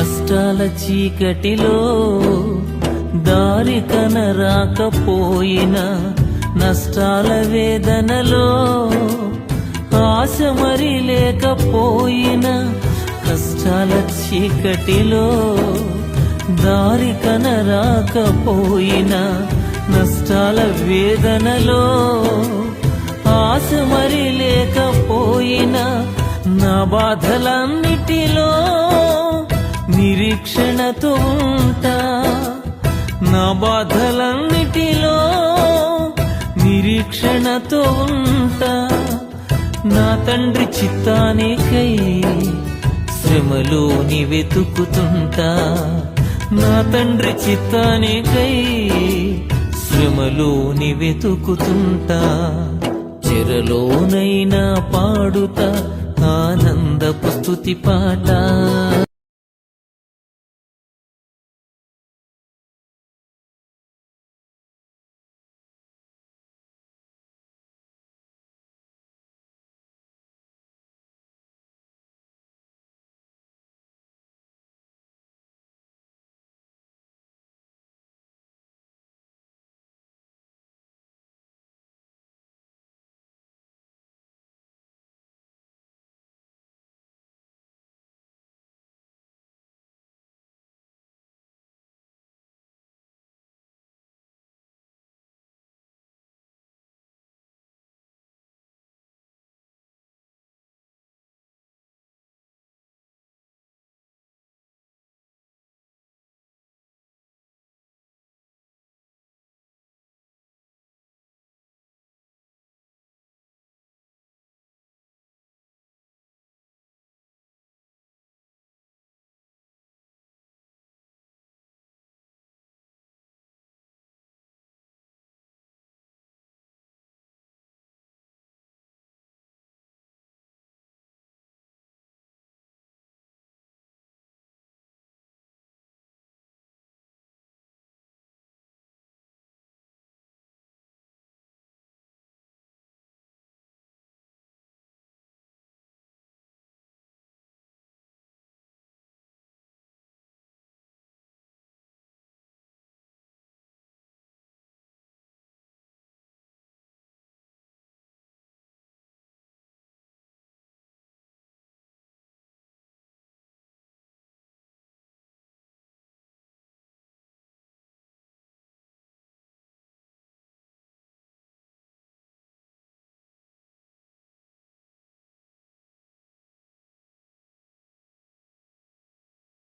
కష్టాల చీకటిలో దారి కనరాకపోయినా నష్టాల వేదనలో ఆశ మరి లేకపోయినా కష్టాల చీకటిలో దారి కనరాకపోయినా నష్టాల వేదనలో ఆశ మరి లేకపోయినా నా బాధలన్నిటిలో నిరీక్షణతో ఉంటా నా బాధలన్నిటిలో నిరీక్షణతో ఉంటా నా తండ్రి చిత్తానికై శ్రమలోని వెతుకుతుంటా. నా తండ్రి చిత్తానికై శ్రమలోని వెతుకుతుంటా. చెరలోనైనా పాడుతా ఆనందపు స్తుతి పాట.